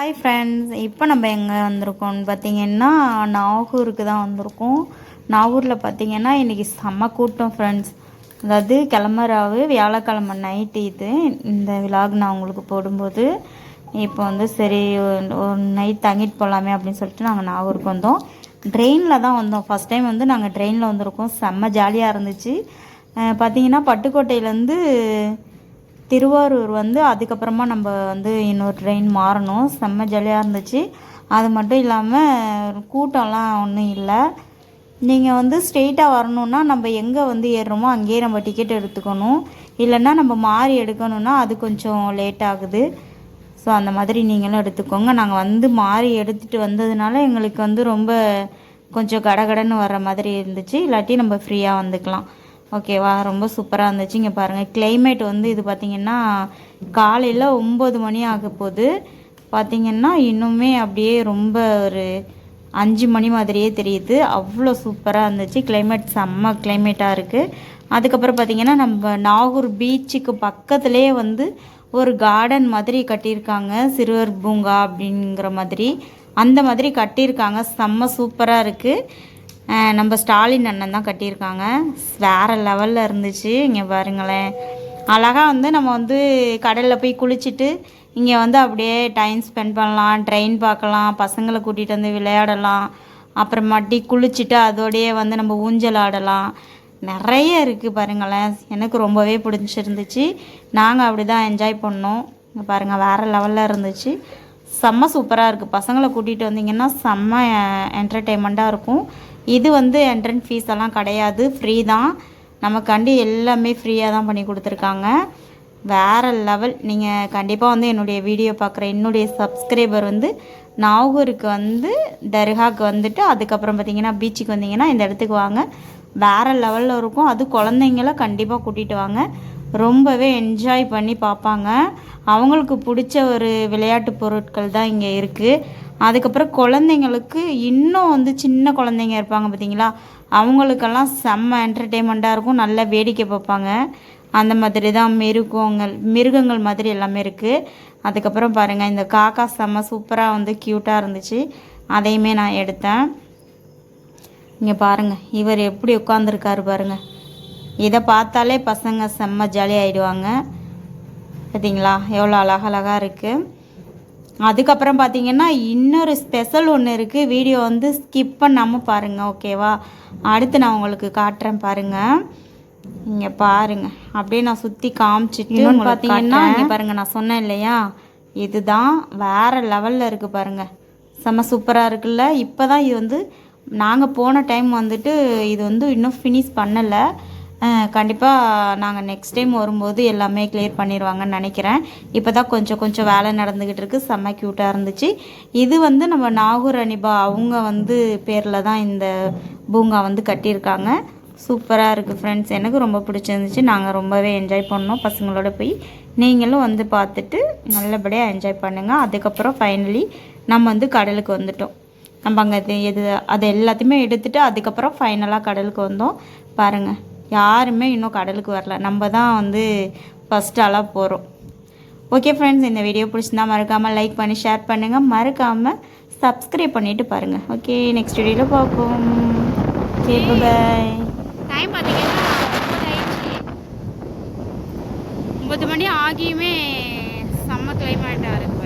Hi friends இப்போ நம்ம எங்கே வந்திருக்கோம்னு பார்த்தீங்கன்னா நாகூருக்கு தான் வந்திருக்கோம். நாகூரில் பார்த்தீங்கன்னா இன்றைக்கி செம்ம கூட்டம் ஃப்ரெண்ட்ஸ் அதாவது கிளம்புறாவு வியாழக்கிழமை நைட்டு இது. இந்த விலாக் நான் உங்களுக்கு போடும்போது இப்போ வந்து சரி ஒரு- நைட் தங்கிட்டு போகலாமே அப்படின்னு சொல்லிட்டு நாங்கள் நாகூருக்கு வந்தோம். ட்ரெயினில் தான் வந்தோம். ஃபஸ்ட் டைம் வந்து நாங்கள் ட்ரெயினில் வந்திருக்கோம். செம்ம ஜாலியாக இருந்துச்சு. பார்த்தீங்கன்னா பட்டுக்கோட்டையிலேருந்து திருவாரூர் வந்து அதுக்கப்புறமா நம்ம வந்து இன்னொரு ட்ரெயின் மாறணும். செம்ம ஜாலியாக இருந்துச்சு. அது மட்டும் இல்லாமல் கூட்டம்லாம் ஒன்றும் இல்லை. நீங்கள் வந்து ஸ்ட்ரெயிட்டாக வரணுன்னா நம்ம எங்கே வந்து ஏறுறோமோ அங்கேயே நம்ம டிக்கெட் எடுத்துக்கணும். இல்லைன்னா நம்ம மாறி எடுக்கணும்னா அது கொஞ்சம் லேட் ஆகுது. ஸோ அந்த மாதிரி நீங்களும் எடுத்துக்கோங்க. நாங்கள் வந்து மாறி எடுத்துகிட்டு வந்ததுனால எங்களுக்கு வந்து ரொம்ப கொஞ்சம் கடகடன்னு வர்ற மாதிரி இருந்துச்சு. இல்லாட்டி நம்ம ஃப்ரீயாக வந்துக்கலாம். ஓகேவா? ரொம்ப சூப்பராக இருந்துச்சு இங்கே பாருங்கள் கிளைமேட் வந்து இது பார்த்திங்கன்னா காலையில் ஒம்பது மணி ஆக போகுது பார்த்திங்கன்னா இன்னுமே அப்படியே ரொம்ப ஒரு அஞ்சு மணி மாதிரியே தெரியுது. அவ்வளோ சூப்பராக இருந்துச்சு. கிளைமேட் செம்ம கிளைமேட்டாக இருக்குது அதுக்கப்புறம் பார்த்திங்கன்னா நம்ம நாகூர் பீச்சுக்கு பக்கத்துலேயே வந்து ஒரு கார்டன் மாதிரி கட்டியிருக்காங்க. சிறுவர் பூங்கா அப்படிங்கிற மாதிரி. அந்த மாதிரி கட்டியிருக்காங்க. செம்ம சூப்பராக இருக்குது நம்ம ஸ்டாலின் அண்ணன் தான் கட்டியிருக்காங்க. வேறு லெவலில் இருந்துச்சு. இங்கே பாருங்களேன். அழகாக வந்து நம்ம வந்து கடலில் போய் குளிச்சுட்டு இங்கே வந்து அப்படியே டைம் ஸ்பெண்ட் பண்ணலாம். ட்ரெயின் பார்க்கலாம். பசங்களை கூட்டிகிட்டு வந்து விளையாடலாம். அப்புறமாட்டி குளிச்சுட்டு அதோடையே வந்து நம்ம ஊஞ்சல் ஆடலாம். நிறைய இருக்குது பாருங்களேன். எனக்கு ரொம்பவே பிடிச்சிருந்துச்சு. நாங்கள் அப்படி தான் என்ஜாய் பண்ணோம். இங்கே பாருங்கள் வேறு லெவலில் இருந்துச்சு. செம்ம சூப்பராக இருக்குது பசங்களை கூட்டிகிட்டு வந்தீங்கன்னா செம்ம என்டர்டெயின்மெண்ட்டாக இருக்கும். இது வந்து என்ட்ரன்ஸ் ஃபீஸ் எல்லாம் கிடையாது. ஃப்ரீ தான். நமக்காண்டி எல்லாமே ஃப்ரீயாக தான் பண்ணி கொடுத்துருக்காங்க. வேறு லெவல் நீங்கள் கண்டிப்பாக வந்து என்னுடைய வீடியோ பார்க்குற என்னுடைய சப்ஸ்கிரைபர் வந்து நாகூருக்கு வந்து தர்காவுக்கு வந்துட்டு அதுக்கப்புறம் பார்த்தீங்கன்னா பீச்சுக்கு வந்தீங்கன்னா இந்த இடத்துக்கு வாங்க. வேறு லெவலில் இருக்கும். அது குழந்தைங்கள கண்டிப்பாக கூட்டிகிட்டு வாங்க. ரொம்பவே என்ஜாய் பண்ணி பார்ப்பாங்க. அவங்களுக்கு பிடிச்ச ஒரு விளையாட்டு பொருட்கள் தான் இங்கே இருக்குது அதுக்கப்புறம் குழந்தைங்களுக்கு இன்னும் வந்து சின்ன குழந்தைங்க இருப்பாங்க பார்த்தீங்களா? அவங்களுக்கெல்லாம் செம்ம என்டர்டெயின்மெண்ட்டாக இருக்கும். நல்லா வேடிக்கை பார்ப்பாங்க. அந்த மாதிரி தான் மிருகங்கள் மிருகங்கள் மாதிரி எல்லாமே இருக்குது அதுக்கப்புறம் பாருங்கள் இந்த காக்கா செம்ம சூப்பராக வந்து க்யூட்டாக இருந்துச்சு. அதையுமே நான் எடுத்தேன். இங்கே பாருங்கள் இவர் எப்படி உட்காந்துருக்காரு பாருங்கள் இதை பார்த்தாலே பசங்க செம்ம ஜாலி ஆகிடுவாங்க பார்த்தீங்களா? எவ்வளோ அழகழகாக இருக்குது அதுக்கப்புறம் பார்த்தீங்கன்னா இன்னொரு ஸ்பெஷல் ஒன்று இருக்குது வீடியோ வந்து ஸ்கிப் பண்ணாமல் பாருங்கள் ஓகேவா அடுத்து நான் உங்களுக்கு காட்டுறேன் பாருங்கள் இங்கே பாருங்க. அப்படியே நான் சுற்றி காமிச்சிட்டு பார்த்தீங்கன்னா இங்கே பாருங்க நான் சொன்னேன் இல்லையா? இதுதான் வேற லெவலில் இருக்குது பாருங்க. செம்ம சூப்பராக இருக்குல்ல? இப்போ தான் இது வந்து நாங்கள் போன டைம் வந்துட்டு இது வந்து இன்னும் ஃபினிஷ் பண்ணலை. கண்டிப்பாக நாங்கள் நெக்ஸ்ட் டைம் வரும்போது எல்லாமே கிளியர் பண்ணிடுவாங்கன்னு நினைக்கிறேன். இப்போ தான் கொஞ்சம் கொஞ்சம் வேலை நடந்துக்கிட்டு இருக்கு. செம்ம க்யூட்டாக இருந்துச்சு. இது வந்து நம்ம நாகூர் அனிபா அவங்க வந்து பேரில் தான் இந்த பூங்கா வந்து கட்டியிருக்காங்க. சூப்பராக இருக்குது ஃப்ரெண்ட்ஸ் எனக்கு ரொம்ப பிடிச்சிருந்துச்சு. நாங்கள் ரொம்பவே என்ஜாய் பண்ணோம். பசங்களோட போய் நீங்களும் வந்து பார்த்துட்டு நல்லபடியாக என்ஜாய் பண்ணுங்கள் அதுக்கப்புறம் ஃபைனலி நம்ம வந்து கடலுக்கு வந்துட்டோம். நம்ம அங்கே இது எது அது எல்லாத்தையுமே எடுத்துகிட்டு அதுக்கப்புறம் ஃபைனலாக கடலுக்கு வந்தோம். பாருங்கள் யாருமே இன்னும் கடலுக்கு வரல. நம்ம தான் வந்து ஃபஸ்ட்டாலாம் போகிறோம் ஓகே ஃப்ரெண்ட்ஸ் இந்த வீடியோ பிடிச்சிருந்தா மறக்காமல் லைக் பண்ணி ஷேர் பண்ணுங்கள் மறக்காமல் சப்ஸ்கிரைப் பண்ணிவிட்டு பாருங்கள் ஓகே நெக்ஸ்ட் வீடியோவில் பார்ப்போம். சரி பாய் டைம் பார்த்தீங்கன்னா ஒம்பது மணி ஆகியுமே செம்ம கிளைமேட்டாக இருக்குது